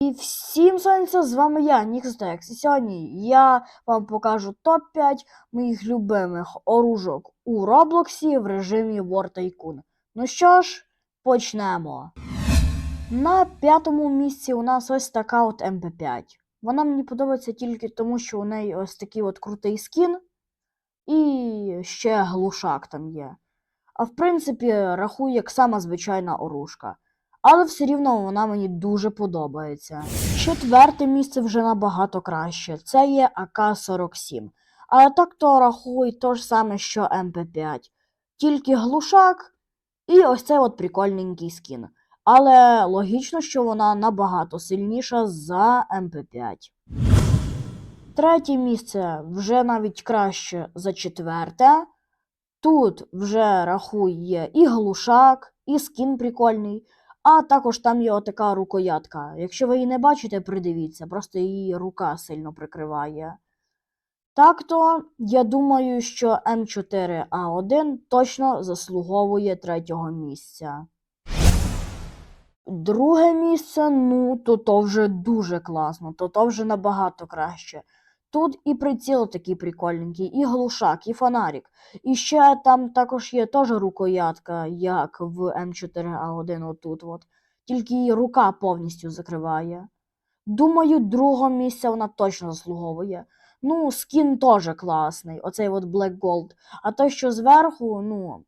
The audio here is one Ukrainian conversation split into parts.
І всім сонця, з вами я, Нікстекс. І сьогодні я вам покажу топ-5 моїх любимих оружок у Роблоксі в режимі War Tycoon. Ну що ж, почнемо. На п'ятому місці у нас ось така от МП5. Вона мені подобається тільки тому, що у неї ось такий от крутий скін, і ще глушак там є. А в принципі, рахую як сама звичайна оружка але все рівно вона мені дуже подобається. Четверте місце вже набагато краще. Це є АК-47. Але так то рахуй то ж саме, що МП5. Тільки глушак і ось цей от прикольненький скін. Але логічно, що вона набагато сильніша за МП5. Третє місце вже навіть краще за четверте. Тут вже рахуй є і глушак, і скін прикольний. А також там є отака рукоятка. Якщо ви її не бачите, придивіться, просто її рука сильно прикриває. Так то, я думаю, що М4А1 точно заслуговує третього місця. Друге місце, ну, то то вже дуже класно, то то вже набагато краще. Тут і приціл такий прикольненький, і глушак, і фонарик. І ще там також є теж рукоятка, як в М4А1 отут. от. Тільки її рука повністю закриває. Думаю, другого місця вона точно заслуговує. Ну, скін теж класний, оцей от Black Gold. А той, що зверху, ну,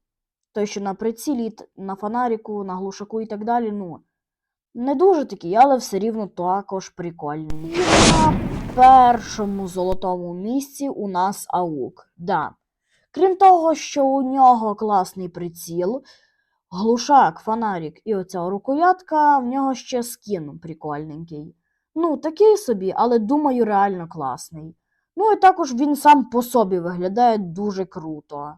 той, що на прицілі, на фонаріку, на глушаку і так далі, ну, не дуже такий, але все рівно також прикольний. Першому золотому місці у нас аук. Да. Крім того, що у нього класний приціл, глушак, фонарик і оця рукоятка, в нього ще скін прикольненький. Ну, такий собі, але думаю, реально класний. Ну і також він сам по собі виглядає дуже круто.